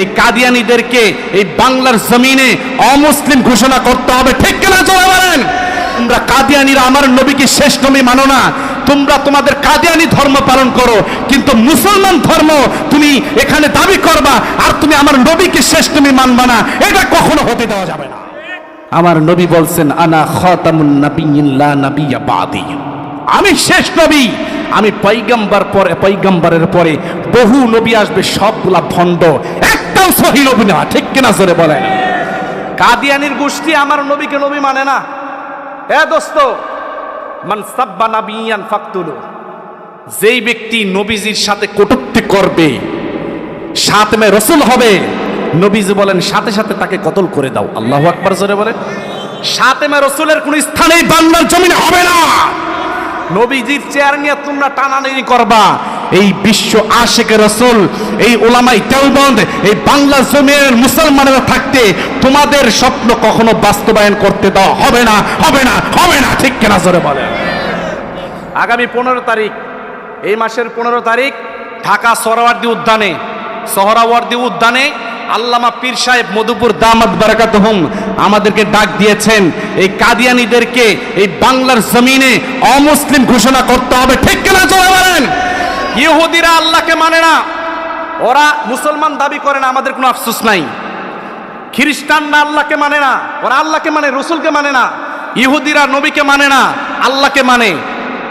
এই কাদিয়ানিদেরকে এই বাংলার জমিনে অমুসলিম ঘোষণা করতে হবে। ঠিক কিনা জোরে বলেন? তোমরা কাদিয়ানিরা আমার নবীকে শেষ নবী মানো না। তোমরা তোমাদের কাদিয়ানি ধর্ম পালন করো, কিন্তু মুসলমান ধর্ম তুমি এখানে দাবি করবা, আর তুমি আমার নবীকে শেষ নবী মানবা না। এটা কখনো হতে দেওয়া যাবে না। আমার নবী বলছেন, আনা খাতামুন নাবিয়্যিন লা নাবিয়্যা বাদি। আমি শেষ নবী। আমি পৈগম্বর পরে পৈগম্বরের পরে বহু নবী আসবে, সবগুলা ভণ্ড। একটাও সহি নবী না ঠিক কিনা জোরে বলেন? কাদিয়ানির গোষ্ঠী আমার নবীকে নবী মানে না। এ দোস্ত, মান সাব্বা নাবিয়ান ফাকতুলু। যেই ব্যক্তি নবীজির সাথে কটূক্তি করবে, সাতমে রসুল হবে, নবীজি বলেন, সাথে সাথে তাকে কতল করে দাও। আল্লাহ আকবার জোরে বলে সাতেমে রসুলের কোন স্থানেই বাংলার জমিনে হবে না। নবীজির চেয়ার নিয়ে তোমরা টানাটানি করবা। এই বিশ্ব আশেকে রসুল, এই ওলামাই দেওবন্দ এই বাংলা জমিনের মুসলমানেরা থাকতে তোমাদের স্বপ্ন কখনো বাস্তবায়ন করতে দেওয়া হবে না হবে না হবে না। ঠিক কেনা জোরে বলে আগামী পনেরো তারিখ, এই মাসের পনেরো তারিখ ঢাকা সরওয়ার্দী উদ্যানে, সহরাওয়ার্দী উদ্যানে আল্লামা পীর সাহেব মধুপুর দামাত বারাকাত হুম আমাদেরকে ডাক দিয়েছেন, এই কাদিয়ানিদেরকে এই বাংলার জমিনে অমুসলিম ঘোষণা করতে হবে, ঠিক কিনা জোরে বলেন? ইহুদিরা আল্লাহকে মানে না, ওরা মুসলমান দাবি করে না, আমাদের কোনো আফসোস নাই। খ্রিস্টানরা আল্লাহকে মানে না, ওরা আল্লাহকে মানে রসুলকে মানে না, ইহুদিরা নবীকে মানে না, আল্লাহকে মানে।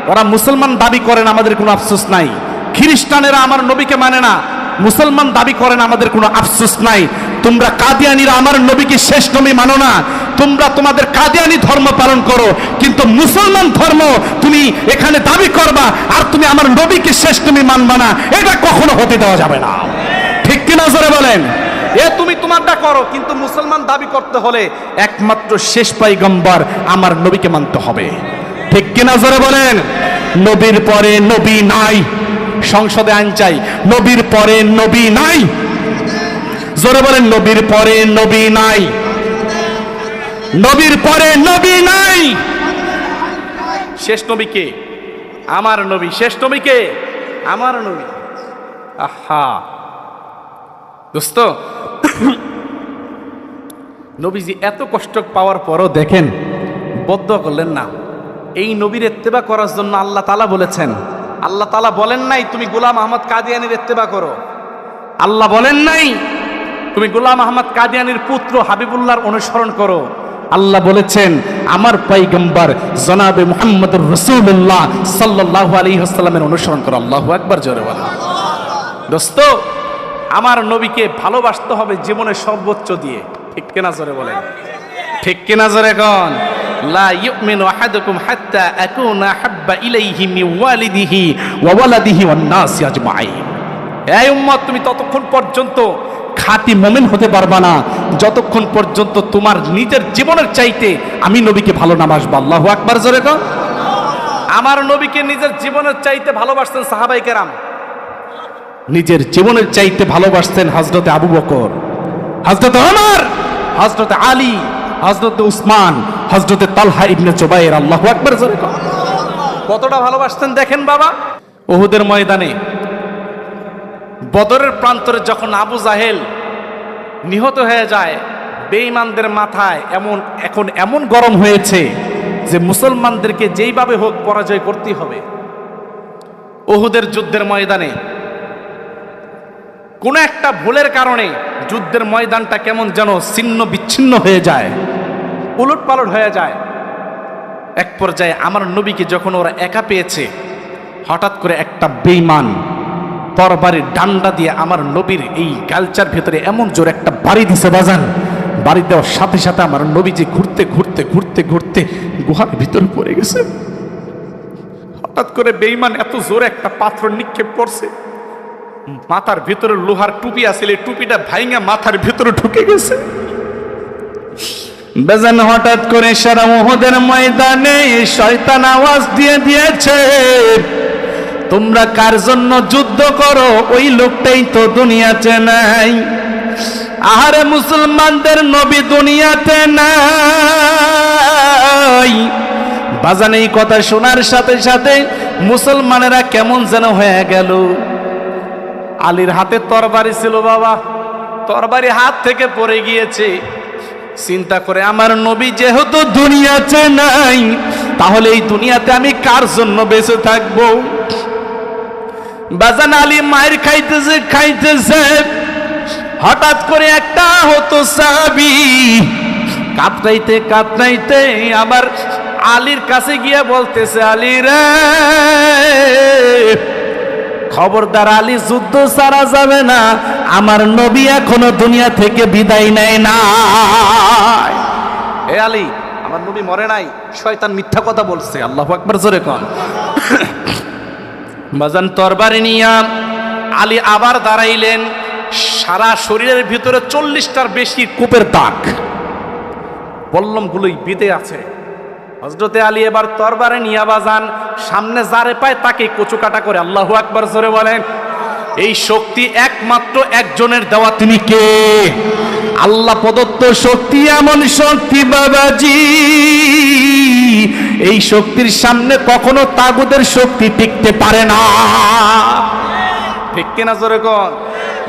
ওরা মুসলমান দাবি করেন আমাদের কোনো আফসোস নাই। খ্রিস্টানেরা আমার নবীকে মানে না মুসলমান দাবি করেন আমাদের কোনো আফসোস নাই। তোমরা কাদিয়ানিরা, আমার নবীকে শেষ নবী মানো না। তোমরা তোমাদের কাদিয়ানি ধর্ম পালন করো, কিন্তু মুসলমান ধর্ম তুমি এখানে দাবি করবা, আর তুমি আমার নবীকে শেষ নবী মানবা না। এটা কখনো হতে দেওয়া যাবে না। ঠিক কিনা জোরে বলেন? এ তুমি তোমারটা করো, কিন্তু মুসলমান দাবি করতে হলে একমাত্র শেষ পাইগম্বর আমার নবীকে মানতে হবে। ঠিক কিনা জোরে বলেন? নবীর পরে নবী নাই। সংসদে আইন চাই। নবীর পরে নবী নাই। জোরে বলেন, নবীর পরে নবী নাই। নবীর পরে নবী নাই। শেষ নবী কে? আমার নবী। শেষ নবী কে? আমার নবী। আহা। দোস্ত, নবীজি এত কষ্ট পাওয়ার পরও দেখেন, বদ্ধ করলেন না। এই নবীর এত্তেবা করার জন্য আল্লাহ তালা বলেছেন আল্লাহ তালা বলেন নাই, তুমি গোলাম আহমদ কাদিয়ানির এত্তেবা করো। আল্লাহ বলেন নাই, তুমি গোলাম আহমদ কাদিয়ানির পুত্র হাবিবুল্লাহর অনুসরণ করো। আল্লাহ বলেছেন, আমার পাইগম্বর জনাবে মোহাম্মদ রসুল্লাহ সাল্লাহ আলী হাসাল্লামের অনুসরণ করো। আল্লাহ একবার জোরে দোস্ত, আমার নবীকে ভালোবাসতে হবে জীবনের সর্বোচ্চ দিয়ে। ঠিক কেনা জোরে বলেন? ঠিক কেনা জোরে কন? লা ইলাইহি তুমি ততক্ষণ পর্যন্ত খাঁটি মোমেন হতে পারবা না। যতক্ষণ পর্যন্ত তোমার নিজের জীবনের চাইতে আমি নবীকে ভালো নামাজবা আল্লাহু আকবার, জোরে আমার নবীকে নিজের জীবনের চাইতে ভালোবাসতেন সাহাবাই কেরাম। নিজের জীবনের চাইতে ভালোবাসতেন হজরতে আবু বকর হজরত হজরতে আলী হজরতে উসমান। হজরতে তালহা ইবনে জুবাইর আল্লাহু আকবার জোরে। কতটা ভালোবাসতেন দেখেন বাবা। ওহুদের ময়দানে বদরের প্রান্তরে যখন আবু জাহেল নিহত হয়ে যায় বেঈমানদের মাথায় এমন এখন এমন গরম হয়েছে যে মুসলমানদেরকে যেইভাবে হোক পরাজয় করতে হবে। ওহুদের যুদ্ধের ময়দানে কোনো একটা ভুলের কারণে যুদ্ধের ময়দানটা কেমন যেন ছিন্ন বিচ্ছিন্ন হয়ে যায়। উলট পালট হয়ে যায়। এক পর্যায়ে আমার নবীকে যখন ওরা একা পেয়েছে, হঠাৎ করে একটা বেইমান তরবারির ডান্ডা দিয়ে আমার নবীর এই কালচার ভেতরে এমন জোর একটা বাড়ি দিছে, বাজান। বাড়ি দেওয়ার সাথে সাথে আমার নবী যে ঘুরতে ঘুরতে ঘুরতে ঘুরতে গুহার ভিতরে পড়ে গেছে। হঠাৎ করে বেইমান এত জোরে একটা পাথর নিক্ষেপ করছে। মাথার ভিতরে লোহার টুপি এই টুপিটা ভাইঙ্গা মাথার ভিতরে ঢুকে গেছে। বেজান হঠাৎ করে সারা মোহদের ময়দানে শয়তান আওয়াজ দিয়ে দিয়েছে, তোমরা কার জন্য যুদ্ধ করো? ওই লোকটাই তো দুনিয়াতে নাই। আহারে মুসলমানদের নবী দুনিয়াতে নাই। বাজান এই কথা শোনার সাথে সাথে মুসলমানেরা কেমন যেন হয়ে গেল। আলীর হাতে তরবারি ছিল বাবা, তরবারি হাত থেকে পড়ে গিয়েছে। চিন্তা করে, আমার নবী যেহেতু দুনিয়াতে নাই, তাহলে এই দুনিয়াতে আমি কার জন্য বেঁচে থাকব? বাজান আলী মায়ের খাইতেছে খাইতেছে। হঠাৎ করে একটা হতো সাবি কাতরাইতে কাতরাইতে আবার আলীর কাছে গিয়ে বলতেছে, আলী রে খবরদার আলী যুদ্ধ সারা যাবে না। আমার নবী এখনও দুনিয়া থেকে বিদায় নেয় না এ আলী, আমার নবী মরে নাই, শয়তান মিথ্যা কথা বলছে, আল্লাহ আকবার জোরে কন। বাজান তরবারি নিয়া আলী আবার দাঁড়াইলেন, সারা শরীরের ভিতরে চল্লিশটার বেশি কূপের দাগ। বল্লমগুলোই বিদে আছে। হজরতে আলী এবার তরবারে নিয়া বাজান সামনে যারে পায় তাকে কচু কাটা করে। আল্লাহ আকবার জোরে বলেন, এই শক্তি একমাত্র একজনের দেওয়া। তিনি কে? আল্লাহ প্রদত্ত শক্তি এমন শক্তি, বাবাজি। এই শক্তির সামনে কখনো তাগুদের শক্তি টিকতে পারে না। ঠিক কিনা জোরে কন?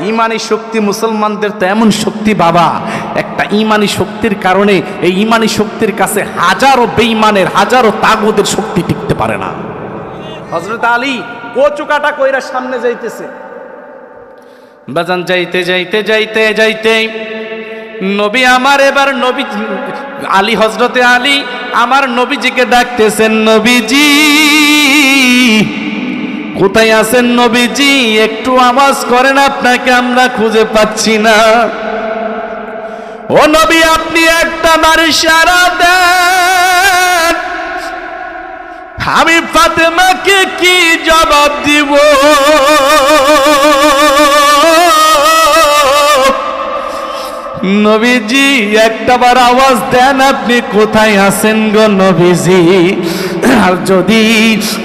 ইমানি শক্তি মুসলমানদের তো এমন শক্তি, বাবা। একটা ইমানি শক্তির কারণে এই ইমানি শক্তির কাছে হাজারো বেইমানের হাজারো তাগুদের শক্তি টিকতে পারে না। হজরত আলী কচু কাটা কইরা সামনে যাইতেছে। বাজান যাইতে যাইতে যাইতে যাইতে। নবী আমার এবার নবী আলী হজরতে আলী আমার নবীজিকে ডাকতেছেন নবীজি কোথায় আছেন নবীজি? একটু আওয়াজ করেন আপনাকে আমরা খুঁজে পাচ্ছি না। ও নবী, আপনি একটা নারী সারা দেন। আমি ফাতেমাকে কি জবাব দিব? নবীজি, একটাবার আওয়াজ দেন, আপনি কোথায় আছেন গো নবীজি? আর যদি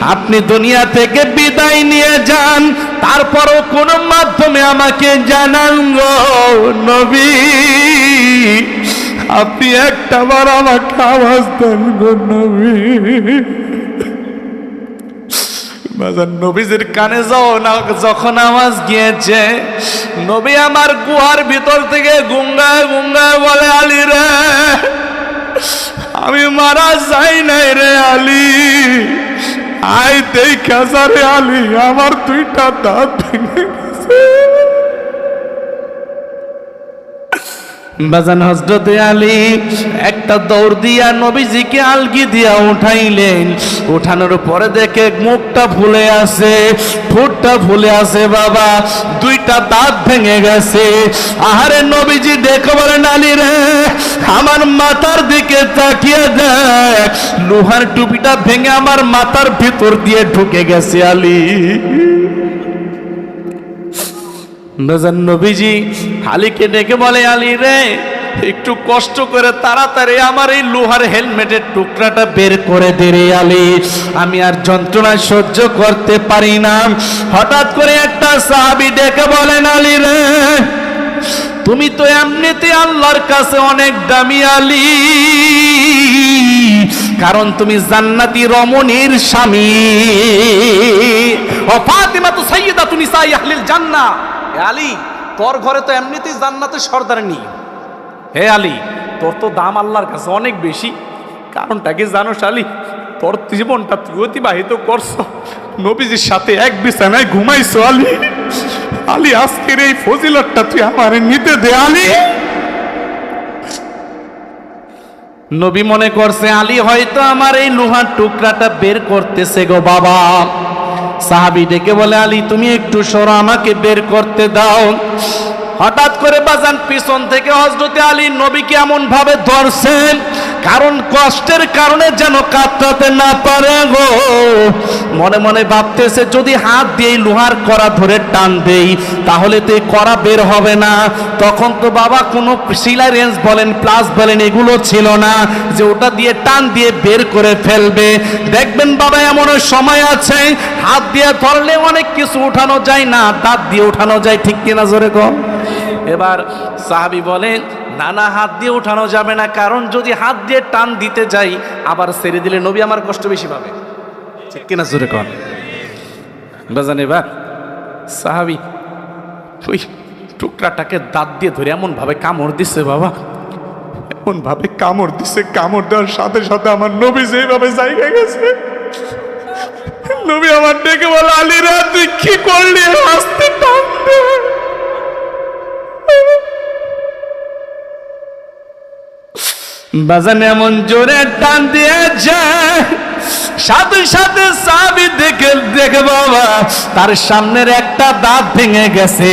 আপনি দুনিয়া থেকে বিদায় নিয়ে যান তারপরও কোনো মাধ্যমে আমাকে জানান গো নবী, আপনি একটাবার আমাকে আওয়াজ দেন গো নবী। বাজার নবীজির কানে যাও না, যখন আওয়াজ গিয়েছে, নবী আমার গুহার ভিতর থেকে গুঙ্গায় গুঙ্গায় বলে, আলী রে, আমি মারা যাই নাই রে আলী। আই দেই রে আলী আমার দুইটা দাঁত ভেঙে বাজান হজরতে আলী একটা দৌড় দিয়া নবীজিকে আলগি দিয়া উঠাইলেন। উঠানোর পরে দেখে মুখটা ফুলে আছে, ঠোঁটটা ফুলে আছে বাবা, দুইটা দাঁত ভেঙে গেছে। আহারে নবীজি দেখো বলেন, আলী রে, আমার মাথার দিকে তাকিয়ে দেখ, লোহার টুপিটা ভেঙে আমার মাথার ভিতর দিয়ে ঢুকে গেছে আলী। নজান নবীজি, আলীকে ডেকে বলে, আলী রে, একটু কষ্ট করে তাড়াতাড়ি আমার এই লোহার হেলমেটের টুকরাটা বের করে দে রে আলী। আমি আর যন্ত্রণা সহ্য করতে পারি না। হঠাৎ করে একটা সাহাবি ডেকে বলেন আলী রে, তুমি তো এমনিতে আল্লাহর কাছে অনেক দামি আলী। কারণ তুমি জান্নাতি রমণীর স্বামী। ও ফাতিমা তো সাইয়্যিদা তুমি সাই আহলিল জান্নাহ। আলী, তোর ঘরে তো এমনিতেই জান্নাতের সর্দারনি হে আলী, তোর তো দাম আল্লাহর কাছে অনেক বেশি। কারণটা কি জানোস আলী? তোর জীবনটা তুই অতিবাহিত করছ। নবীজির সাথে এক বিছানায় ঘুমাইছো আলী। আলী, আজকের এই ফজিলতটা তুই আমার নিতে দে আলী। নবী মনে করছে, আলী হয়তো আমার এই লোহার টুকরাটা বের করতেছে গো বাবা। সাহাবি ডেকে বলে, আলী, তুমি একটু সরো, আমাকে বের করতে দাও। হঠাৎ করে বাজান পিছন থেকে হজরতে আলী নবীকে এমন ভাবে ধরছেন কারণ কষ্টের কারণে যেন কাতরাতে না পারে গো। মনে মনে ভাবতেছে, যদি হাত দিয়ে লোহার করা ধরে টান দেই, তাহলে তো এই করা বের হবে না। তখন তো বাবা কোনো সিলাই রেঞ্জ বলেন, প্লাস বলেন, এগুলো ছিল না যে ওটা দিয়ে টান দিয়ে বের করে ফেলবে। দেখবেন বাবা এমনও সময় আছে, হাত দিয়ে ধরলে অনেক কিছু উঠানো যায় না, দাঁত দিয়ে উঠানো যায়, ঠিক কিনা জোরে কম এবার সাহাবি বলেন নানা হাত দিয়ে উঠানো যাবে না, কারণ যদি হাত দিয়ে টান দিতে যাই, আবার ছেড়ে দিলে নবী আমার কষ্ট বেশি পাবে। ঠিক কিনা জোরে কন? বাজান এবার সাহাবি, ওই টুকরাটাকে দাঁত দিয়ে ধরে এমন ভাবে কামড় দিছে বাবা। এমন ভাবে কামড় দিছে, কামড় দেওয়ার সাথে সাথে আমার নবী যেভাবে জায়গা গেছে। নবী আমার ডেকে বলে, আলী রে, তুই কি করলি? আসতে টান বাজান এমন জোরে টান দিয়েছে। সাথে সাথে সাবি দেখে দেখে বাবা, তার সামনের একটা দাঁত ভেঙে গেছে।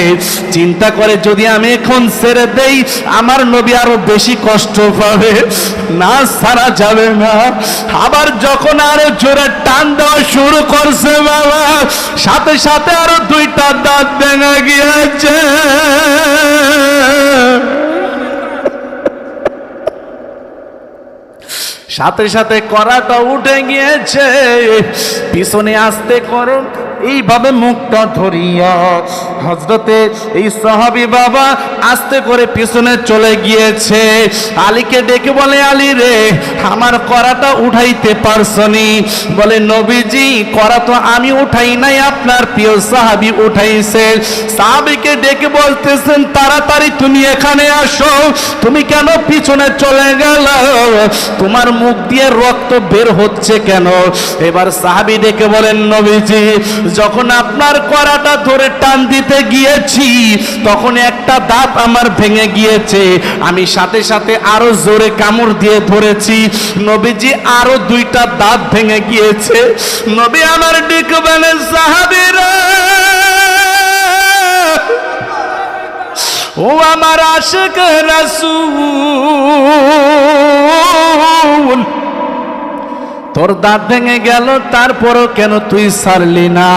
চিন্তা করে যদি আমি এখন ছেড়ে দেই, আমার নবী আরও বেশি কষ্ট পাবে। না, সারা যাবে না। আবার যখন আরও জোরে টান দেওয়া শুরু করছে বাবা, সাথে সাথে আরও দুইটা দাঁত ভেঙে গিয়েছে। সাথে সাথে করাটা উঠে গিয়েছে। পিছনে আসতে করে এইভাবে মুখটা ধরিয়া হজরতে এই সাহাবি বাবা আস্তে করে পিছনে চলে গিয়েছে। আলীকে ডেকে বলে, আলী রে, আমার করাটা উঠাইতে পারছনি। বলে, নবীজি, করা তো আমি উঠাই নাই, আপনার প্রিয় সাহাবি উঠাইছে। সাহাবিকে ডেকে বলতেছেন, তাড়াতাড়ি তুমি এখানে আসো, তুমি কেন পিছনে চলে গেল? তোমার মুখ দিয়ে রক্ত বের হচ্ছে কেন? এবার সাহাবি ডেকে বলেন, নবীজি যখন আপনার করাটা ধরে টান দিতে গিয়েছি, তখন একটা দাঁত আমার ভেঙে গিয়েছে। আমি সাথে সাথে আরও জোরে কামড় দিয়ে ধরেছি। নবীজি আরও দুইটা দাঁত ভেঙে গিয়েছে। নবী আমার ডেকে বলেন সাহাবিরা, ও আমার আশিক রাসূল তোর দাঁত ভেঙে গেল, তারপরও কেন তুই সারলি না?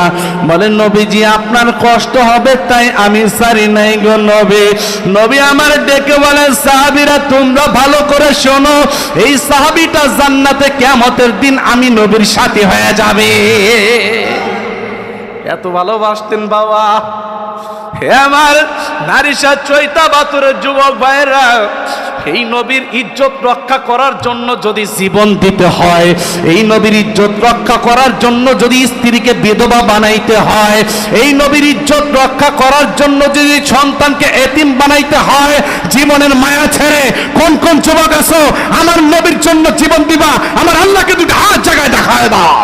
বলে, নবীজি, আপনার কষ্ট হবে, তাই আমি সারি নাই গো নবী। নবী আমার ডেকে বলে, সাহাবিরা, তোমরা ভালো করে শোনো, এই সাহাবিটা জান্নাতে কেমতের দিন আমি নবীর সাথী হয়ে যাবে। এত ভালোবাসতেন বাবা। হে আমার নারীশা চৈতা বাতুরের যুবক ভাইরা এই নবীর ইজ্জত রক্ষা করার জন্য যদি জীবন দিতে হয়, এই নবীর ইজ্জত রক্ষা করার জন্য যদি স্ত্রীকে বিধবা বানাইতে হয়, এই নবীর ইজ্জত রক্ষা করার জন্য যদি সন্তানকে এতিম বানাইতে হয়, জীবনের মায়া ছেড়ে কোন কোন যুবক আছো? আমার নবীর জন্য জীবন দিবা, আমার আল্লাহকে দুটো হাত জায়গায় দেখায় দাও।